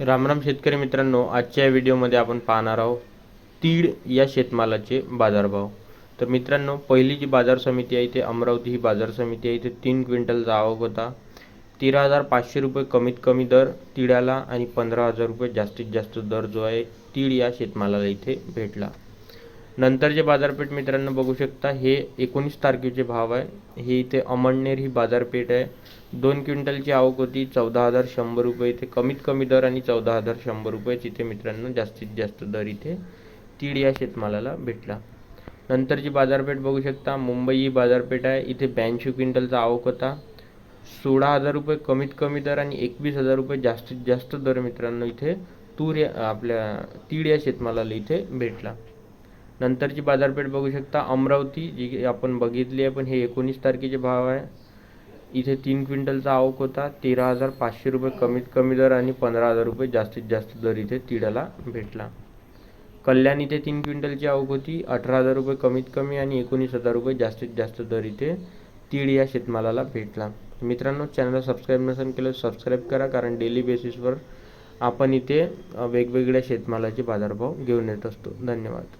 रामराम शेतकरी मित्रांनो आजच्या या व्हिडिओमध्ये आपण पाहणार आहोत तीळ या शेतमालाचे बाजारभाव. तर मित्रांनो पहिली जी बाजार समिती आहे ते अमरावती ही बाजार समिती आहे. इथे तीन क्विंटलचा आवक होता. तेरा हजार पाचशे रुपये कमीत कमी दर तिळाला आणि पंधरा हजार रुपये जास्तीत जास्त दर जो आहे तीळ या शेतमालाला इथे भेटला. नंतरचे बाजारपेठ मित्रांनो बघू शकता हे एकोणीस तारखेचे भाव आहे. हे इथे अमळनेर ही बाजारपेठ आहे. दोन क्विंटलची आवक होती चौदा हजार शंभर रुपये इथे. कमीत कमी दर आणि चौदा हजार शंभर रुपयेच इथे मित्रांनो जास्तीत जास्त दर इथे तीड या शेतमालाला भेटला. नंतरची बाजारपेठ बघू शकता मुंबई ही बाजारपेठ आहे. इथे ब्याऐंशी क्विंटलचा आवक होता. सोळा हजार रुपये कमीत कमी दर आणि एकवीस हजार रुपये जास्तीत जास्त दर मित्रांनो इथे तूर या आपल्या तीड या शेतमालाला इथे भेटला. नंतरची बाजारपेठ बघू शकता. अमरावती जी आपण बघितली आहे पण हे एकोणीस तारखेचे भाव आहे. इथे तीन क्विंटलचा आवक होता. तेरा हजार पाचशे रुपये कमीत कमी दर आणि पंधरा हजार रुपये जास्तीत जास्त दर इथे तिळाला भेटला. कल्याण इथे तीन क्विंटलची आवक होती. अठरा हजार रुपये कमीत कमी आणि एकोणीस हजार रुपये जास्तीत जास्त दर इथे तीड या शेतमालाला भेटला. मित्रांनो चॅनलला सबस्क्राईब नसेल केलं सबस्क्राईब करा कारण डेली बेसिसवर आपण इथे वेगवेगळ्या शेतमालाचे बाजारभाव घेऊन येत असतो. धन्यवाद.